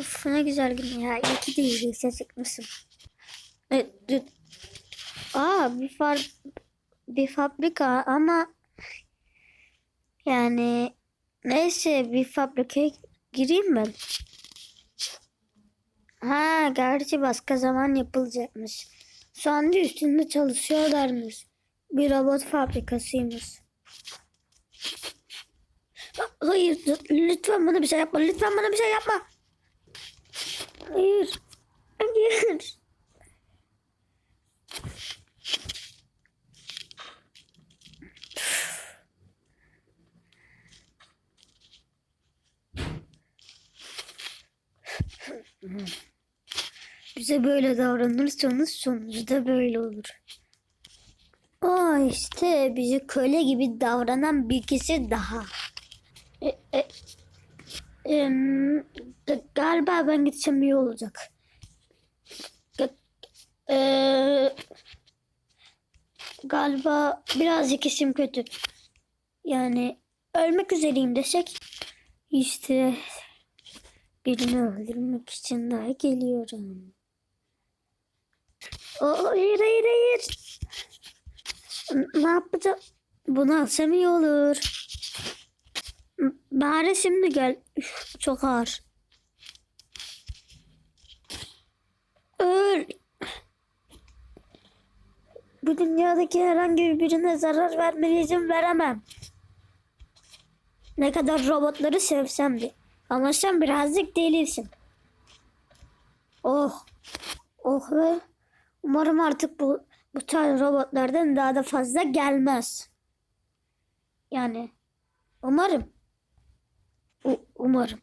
Of ne güzel gün ya. İyi ki değilse çıkmışım. Dü- Aa bir far bir fabrika ama yani neyse bir fabrikaya gireyim ben. Ha gerçi başka zaman yapılacakmış. Şu anda üstünde çalışıyorlarmış. Bir robot fabrikasıymış. Ha- Hayır lütfen bana bir şey yapma. Lütfen bana bir şey yapma. Hayır. Hayır. Bize böyle davranırsanız sonucu da böyle olur. Aa işte bizi köle gibi davranan bir kişi daha. E, e, g- galiba ben gitsem iyi olacak. G- e, galiba birazcık işim kötü. Yani ölmek üzereyim desek işte birini öldürmek için daha geliyorum. O, hayır hayır hayır. Ne yapacağım? Bunu alsam iyi olur. Bari şimdi gel. Üf, çok ağır. Öl. Bu dünyadaki herhangi birine zarar vermeye izin veremem. Ne kadar robotları sevsem de. Ama sen birazcık delisin. Oh. Oh ve umarım artık bu bu tarz robotlardan daha da fazla gelmez. Yani umarım. U- umarım.